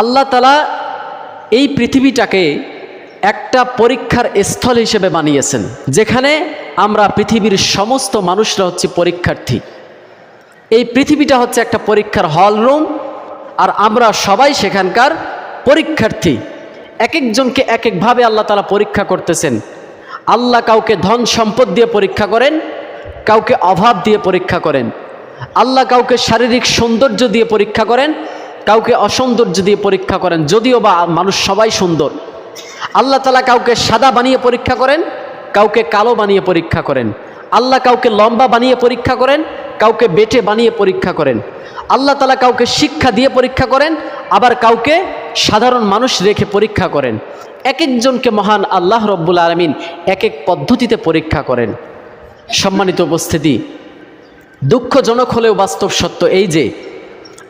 আল্লাহ তালা এই পৃথিবীটাকে একটা পরীক্ষার স্থল হিসেবে বানিয়েছেন, যেখানে আমরা পৃথিবীর সমস্ত মানুষরা হচ্ছে পরীক্ষার্থী। এই পৃথিবীটা হচ্ছে একটা পরীক্ষার হল রুম, আর আমরা সবাই সেখানকার পরীক্ষার্থী। এক একজনকে এক একভাবে আল্লাহ তালা পরীক্ষা করতেছেন। আল্লাহ কাউকে ধন সম্পদ দিয়ে পরীক্ষা করেন, কাউকে অভাব দিয়ে পরীক্ষা করেন। আল্লাহ কাউকে শারীরিক সৌন্দর্য দিয়ে পরীক্ষা করেন কাউকে অসৌন্দর্য দিয়ে পরীক্ষা করেন, যদিও বা মানুষ সবাই সুন্দর। আল্লাহ তালা কাউকে সাদা বানিয়ে পরীক্ষা করেন, কাউকে কালো বানিয়ে পরীক্ষা করেন। আল্লাহ কাউকে লম্বা বানিয়ে পরীক্ষা করেন, কাউকে বেটে বানিয়ে পরীক্ষা করেন। আল্লাহ তালা কাউকে শিক্ষা দিয়ে পরীক্ষা করেন, আবার কাউকে সাধারণ মানুষ রেখে পরীক্ষা করেন। এক একজনকে মহান আল্লাহ রব্বুল আলমিন এক এক পদ্ধতিতে পরীক্ষা করেন। সম্মানিত উপস্থিতি, দুঃখজনক হলেও বাস্তব সত্য এই যে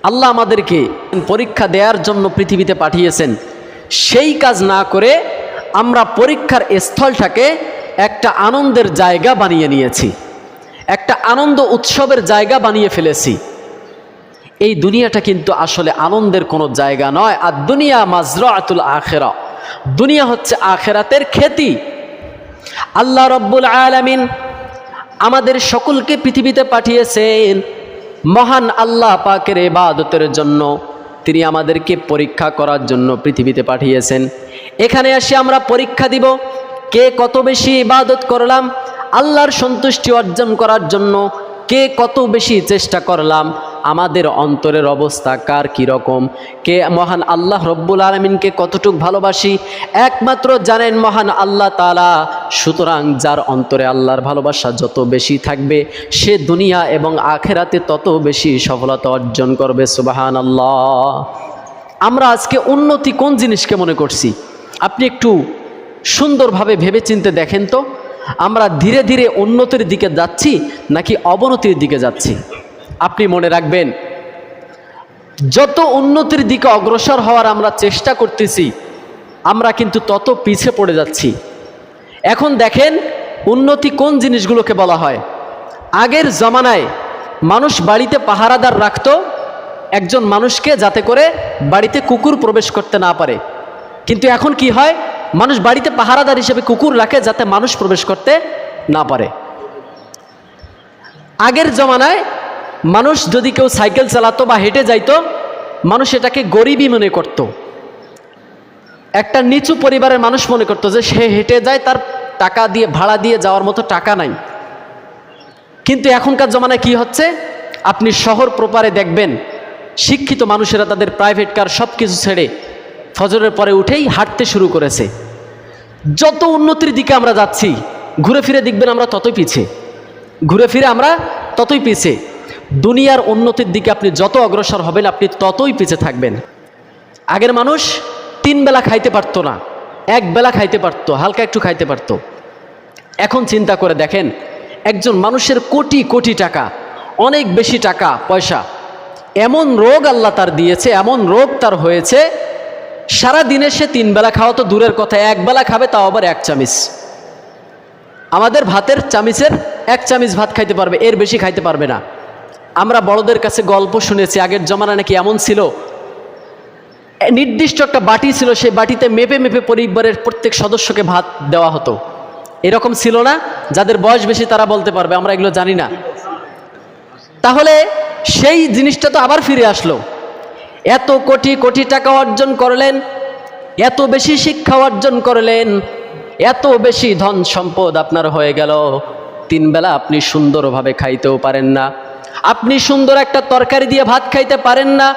আল্লাহ আমাদেরকে পরীক্ষা দেওয়ার জন্য পৃথিবীতে পাঠিয়েছেন। সেই কাজ না করে আমরা পরীক্ষার স্থলটাকে একটা আনন্দের জায়গা বানিয়ে নিয়েছি। একটা আনন্দ উৎসবের জায়গা বানিয়ে ফেলেছি। এই দুনিয়াটা কিন্তু আসলে আনন্দের কোনো জায়গা নয়। আর দুনিয়া মাজর আতুল আখেরা। দুনিয়া হচ্ছে আখেরাতের খ্যাতি। আল্লাহ রব্বুল আলামিন আমাদের সকলকে পৃথিবীতে পাঠিয়েছেন। মহান আল্লাহ পাকের এবাদতের জন্য তিনি আমাদেরকে পরীক্ষা করার জন্য পৃথিবীতে পাঠিয়েছেন। এখানে এসে আমরা পরীক্ষা দিব, কে কত বেশি ইবাদত করলাম, আল্লাহর সন্তুষ্টি অর্জন করার জন্য কে কত বেশি চেষ্টা করলাম আমাদের অন্তরের অবস্থা কার কীরকম কে মহান আল্লাহ রব্বুল আলমিনকে কতটুক ভালোবাসি? একমাত্র জানেন মহান আল্লাহ তালা সুতরাং যার অন্তরে আল্লাহর ভালোবাসা যত বেশি থাকবে, সে দুনিয়া এবং আখেরাতে তত বেশি সফলতা অর্জন করবে সুবাহান আল্লাহ আমরা আজকে উন্নতি কোন জিনিসকে মনে করছি? আপনি একটু সুন্দরভাবে ভেবে চিনতে দেখেন তো। আমরা ধীরে ধীরে উন্নতির দিকে যাচ্ছি নাকি অবনতির দিকে যাচ্ছি? আপনি মনে রাখবেন, যত উন্নতির দিকে অগ্রসর হওয়ার আমরা চেষ্টা করতেছি, আমরা কিন্তু তত পিছে পড়ে যাচ্ছি। এখন দেখেন উন্নতি কোন জিনিসগুলোকে বলা হয়। আগের জমানায় মানুষ বাড়িতে পাহারাদার রাখতো, একজন মানুষকে যাতে করে বাড়িতে কুকুর প্রবেশ করতে না পারে। কিন্তু এখন কি হয়? মানুষ বাড়িতে পাহারাদার হিসেবে কুকুর রাখে যাতে মানুষ প্রবেশ করতে না পারে। আগের জমানায় মানুষ যদি কেউ সাইকেল চালাতো বা হেঁটে যাইতো, মানুষ এটাকে গরিবই মনে করত। একটা নিচু পরিবারের মানুষ মনে করতো যে সে হেঁটে যায়, তার টাকা দিয়ে, ভাড়া দিয়ে যাওয়ার মতো টাকা নাই। কিন্তু এখনকার জমানায় কি হচ্ছে? আপনি শহর প্রপারে দেখবেন, শিক্ষিত মানুষেরা তাদের প্রাইভেট কার সব কিছু ছেড়ে ফজরের পরে উঠেই হাঁটতে শুরু করেছে। যত উন্নতির দিকে আমরা যাচ্ছি, ঘুরে ফিরে দেখবেন আমরা ততই পিছে। ঘুরে ফিরে আমরা ততই পিছে। দুনিয়ার উন্নতির দিকে আপনি যত অগ্রসর হবেন, আপনি ততই পিছে থাকবেন। আগের মানুষ তিন বেলা খাইতে পারতো না, এক বেলা খাইতে পারতো, হালকা একটু খাইতে পারতো। এখন চিন্তা করে দেখেন, একজন মানুষের কোটি কোটি টাকা, অনেক বেশি টাকা, পয়সা, এমন রোগ আল্লাহ তার দিয়েছে, এমন রোগ তার হয়েছে সারা দিনে সে তিন বেলা খাওয়া তো দূরের কথা, এক বেলা খাবে তাও আবার এক চামিচ। আমাদের ভাতের চামিচের এক চামিচ ভাত খাইতে পারবে, এর বেশি খাইতে পারবে না। আমরা বড়দের কাছে গল্প শুনেছি, আগের জমানা নাকি এমন ছিল? নির্দিষ্ট একটা বাটি ছিল, সেই বাটিতে মেপে মেপে পরিবারের প্রত্যেক সদস্যকে ভাত দেওয়া হতো। এরকম ছিল না? যাদের বয়স বেশি তারা বলতে পারবে, আমরা এগুলো জানি না। তাহলে সেই জিনিসটা তো আবার ফিরে আসলো। এত কোটি কোটি টাকা অর্জন করলেন, এত বেশি শিক্ষা অর্জন করলেন, এত বেশি ধন সম্পদ আপনার হয়ে গেল। তিন বেলা আপনি সুন্দরভাবে খাইতেও পারেন না। আপনি সুন্দর একটা তরকারি দিয়ে ভাত খাইতে পারেন না।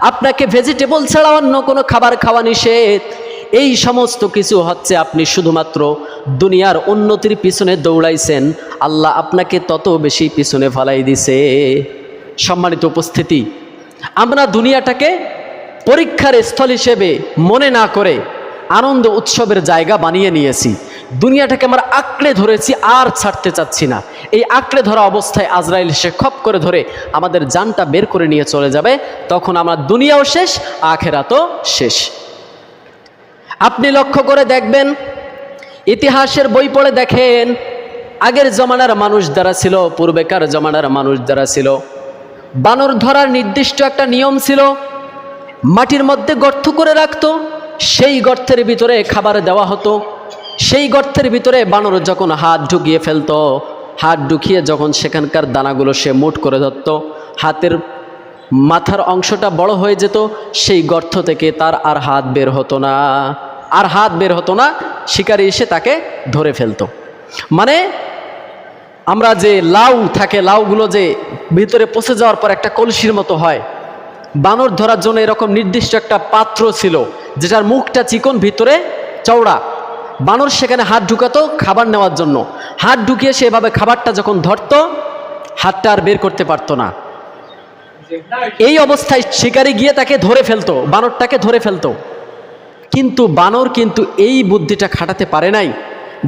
আপনাকে ভেজিটেবল ছাড়া অন্য কোনো খাবার খাওয়া নিষেধ। এই সমস্ত কিছু হচ্ছে আপনি শুধুমাত্র দুনিয়ার উন্নতির পিছনে দৌড়াইছেন। আল্লাহ আপনাকে তত বেশি পিছনে ফালাই দিছে। সম্মানিত উপস্থিতি, আমরা দুনিয়াটাকে পরীক্ষার স্থল হিসেবে মনে না করে আনন্দ উৎসবের জায়গা বানিয়ে নিয়েছি। দুনিয়াটাকে আমরা আঁকড়ে ধরেছি, আর ছাড়তে চাচ্ছি না। এই আঁকড়ে ধরা অবস্থায় আজরাইল সে খপ করে ধরে আমাদের জানটা বের করে নিয়ে চলে যাবে। তখন আমরা দুনিয়াও শেষ, আখেরাতও শেষ। আপনি লক্ষ্য করে দেখবেন, ইতিহাসের বই পড়ে দেখেন, আগের জমানার মানুষ যারা ছিল, পূর্বেকার জমানার মানুষ যারা ছিল, বানর ধরার নির্দিষ্ট একটা নিয়ম ছিল, মাটির মধ্যে গর্ত করে রাখত, সেই গর্তের ভিতরে খাবার দেওয়া হতো সেই গর্তের ভিতরে বানর যখন হাত ঢুকিয়ে ফেলতো, হাত ঢুকিয়ে যখন সেখানকার দানাগুলো সে মুট করে ধরত, হাতের মাথার অংশটা বড় হয়ে যেত, সেই গর্ত থেকে তার আর হাত বের হতো না। আর হাত বের হতো না, শিকারি এসে তাকে ধরে ফেলতো। মানে আমরা যে লাউ থাকে, লাউগুলো যে ভিতরে পচে যাওয়ার পর একটা কলসির মতো হয়, বানর ধরার জন্য এরকম নির্দিষ্ট একটা পাত্র ছিল, যেটার মুখটা চিকন, ভিতরে চওড়া। বানর সেখানে হাত ঢুকাতো খাবার নেওয়ার জন্য। হাত ঢুকিয়ে সে এভাবে খাবারটা যখন ধরতো, হাতটা আর বের করতে পারতো না। এই অবস্থায় শিকারি গিয়ে তাকে ধরে ফেলতো, বানরটাকে ধরে ফেলতো। কিন্তু বানর কিন্তু এই বুদ্ধিটা খাটাতে পারে নাই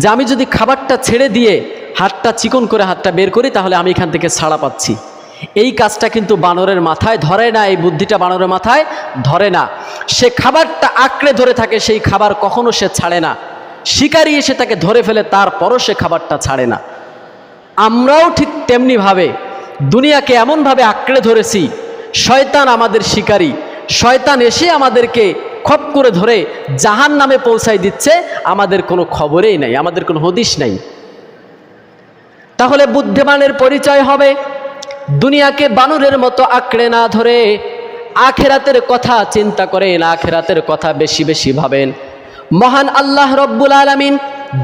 যে আমি যদি খাবারটা ছেড়ে দিয়ে হাতটা চিকন করে হাতটা বের করি, তাহলে আমি এখান থেকে ছাড়া পাচ্ছি। এই কাজটা কিন্তু বানরের মাথায় ধরে না, এই বুদ্ধিটা বানরের মাথায় ধরে না। সে খাবারটা আঁকড়ে ধরে থাকে, সেই খাবার কখনো সে ছাড়ে না। শিকারি এসে তাকে ধরে ফেলে তারপরও সে খাবারটা ছাড়ে না। আমরাও ঠিক তেমনিভাবে দুনিয়াকে এমনভাবে আঁকড়ে ধরেছি, শয়তান আমাদের শিকারী, শয়তান এসে আমাদেরকে খপ করে ধরে জাহান নামে পৌঁছাই দিচ্ছে, আমাদের কোনো খবরেই নাই, আমাদের কোনো হদিশ নাই। তাহলে বুদ্ধিমানের পরিচয় হবে, দুনিয়াকে বানরের মতো আঁকড়ে না ধরে, আখেরাতের কথা চিন্তা করেন আখেরাতের কথা বেশি বেশি ভাবেন। মহান আল্লাহ রব্বুল আলমিন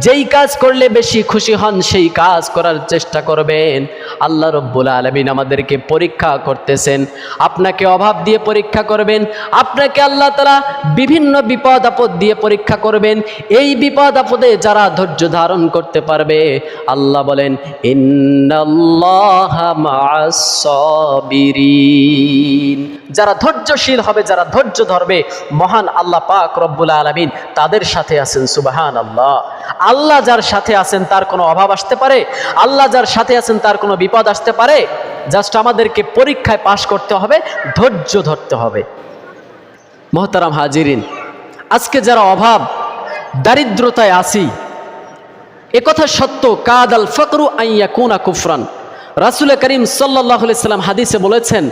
যেই কাজ করলে বেশি খুশি হন, সেই কাজ করার চেষ্টা করবেন। আল্লাহ রব্বুল আলমিন আমাদেরকে পরীক্ষা করতেছেন। আপনাকে অভাব দিয়ে পরীক্ষা করবেন। আপনাকে আল্লাহ তালা বিভিন্ন বিপদ আপদ দিয়ে পরীক্ষা করবেন। এই বিপদ আপদে যারা ধৈর্য ধারণ করতে পারবে, আল্লাহ বলেন যারা ধৈর্যশীল হবে, যারা ধৈর্য ধরবে, মহান আল্লাহ পাক রব্বুল আলমিন তাদের সাথে আছেন সুবাহান আল্লাহ আল্লাহ যার সাথে আছেন তার কোনো অভাব আসতে পারে, আল্লাহ যার সাথে আছেন তার কোনো বিপদ আসতে পারে জাস্ট আমাদেরকে পরীক্ষায় পাশ করতে হবে, ধৈর্য ধরতে হবে। মহতারাম হাজিরিন, আজকে যারা অভাব, দারিদ্রতায় আসি একথা সত্য কাদ আল ফকরু আইয়া কুনা কুফরান। রাসুল করিম সাল্লাহ সাল্লাম হাদিসে বলেছেন,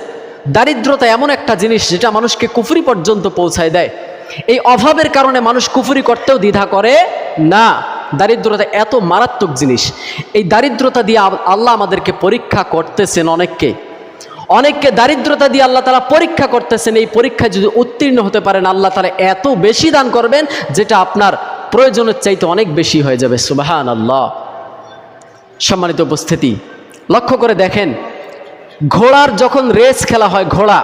দারিদ্রতা এমন একটা জিনিস যেটা মানুষকে কুফরি পর্যন্ত পৌঁছায় দেয়। এই অভাবের কারণে মানুষ কুফরি করতেও দ্বিধা করে না, দারিদ্রতা এত মারাত্মক জিনিস। এই দারিদ্রতা দিয়ে আল্লাহ আমাদেরকে পরীক্ষা করতেছেন অনেককে। অনেককে দারিদ্রতা দিয়ে আল্লাহ তালা পরীক্ষা করতেছেন। এই পরীক্ষায় যদি উত্তীর্ণ হতে পারেন, আল্লাহ তালা এত বেশি দান করবেন যেটা আপনার প্রয়োজনের চাইতে অনেক বেশি হয়ে যাবে। সুবাহান আল্লাহ সম্মানিত উপস্থিতি, লক্ষ্য করে দেখেন, ঘোড়ার যখন রেস খেলা হয়, ঘোড়া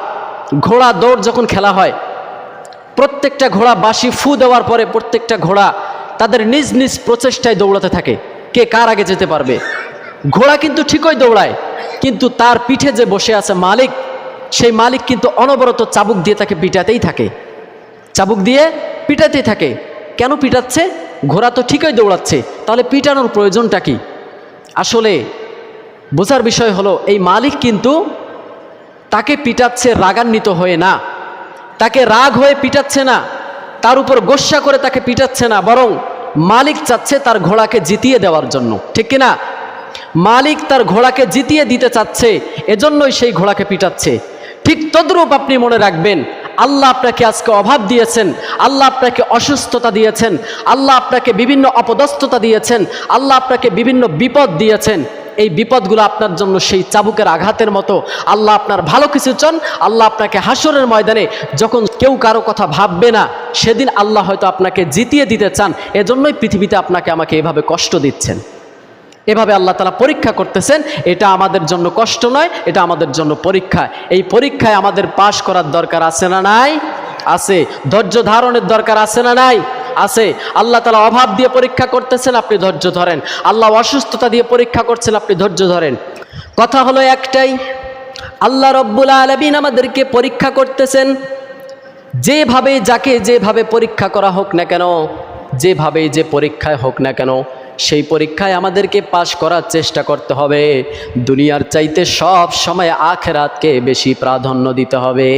ঘোড়া দৌড় যখন খেলা হয়, প্রত্যেকটা ঘোড়া বাসি ফু দেওয়ার পরে প্রত্যেকটা ঘোড়া তাদের নিজ নিজ প্রচেষ্টায় দৌড়াতে থাকে। কে কার আগে যেতে পারবে? ঘোড়া কিন্তু ঠিকই দৌড়ায়, কিন্তু তার পিঠে যে বসে আছে মালিক, সেই মালিক কিন্তু অনবরত চাবুক দিয়ে তাকে পিটাতেই থাকে। চাবুক দিয়ে পিটাতেই থাকে। কেন পিটাচ্ছে? ঘোড়া তো ঠিকই দৌড়াচ্ছে, তাহলে পিটানোর প্রয়োজনটা কি? আসলে বোঝার বিষয় হলো, এই মালিক কিন্তু তাকে পিটাচ্ছে রাগান্বিত হয়ে না। তাকে রাগ হয়ে পিটাচ্ছে না, তার উপর গোস্সা করে তাকে পিটাচ্ছে না, বরং মালিক চাচ্ছে তার ঘোড়াকে জিতিয়ে দেওয়ার জন্য। ঠিক কিনা? মালিক তার ঘোড়াকে জিতিয়ে দিতে চাচ্ছে, এজন্যই সেই ঘোড়াকে পিটাচ্ছে। ঠিক তদ্রূপ আপনি মনে রাখবেন, আল্লাহ আপনাকে আজকে অভাব দিয়েছেন, আল্লাহ আপনাকে অসুস্থতা দিয়েছেন, আল্লাহ আপনাকে বিভিন্ন অপদস্থতা দিয়েছেন, আল্লাহ আপনাকে বিভিন্ন বিপদ দিয়েছেন। এই বিপদগুলো আপনার জন্য সেই চাবুকের আঘাতের মতো। আল্লাহ আপনার ভালো কিছু চান, আল্লাহ আপনাকে হাসরের ময়দানে যখন কেউ কারও কথা ভাববে না, সেদিন আল্লাহ হয়তো আপনাকে জিতিয়ে দিতে চান। এজন্যই পৃথিবীতে আপনাকে আমাকে এভাবে কষ্ট দিচ্ছেন। এভাবে আল্লাহ তালা পরীক্ষা করতেছেন, এটা আমাদের জন্য কষ্ট নয়, এটা আমাদের জন্য পরীক্ষা। এই পরীক্ষায় আমাদের পাশ করার দরকার আছে না নাই? আছে। ধৈর্য ধারণের দরকার আছে না নাই? আছে। আল্লাহ তালা অভাব দিয়ে পরীক্ষা করতেছেন, আপনি ধৈর্য ধরেন। আল্লাহ অসুস্থতা দিয়ে পরীক্ষা করছেন, আপনি ধৈর্য ধরেন। কথা হলো একটাই, আল্লাহ রব্বুল আলমিন আমাদেরকে পরীক্ষা করতেছেন, যেভাবে যাকে যেভাবে পরীক্ষা করা হোক না কেন, যেভাবে যে পরীক্ষায় হোক না কেন, সেই পরীক্ষায় আমাদেরকে পাশ করার চেষ্টা করতে হবে। দুনিয়ার চাইতে সব সময় আখেরাতকে বেশি প্রাধান্য দিতে হবে।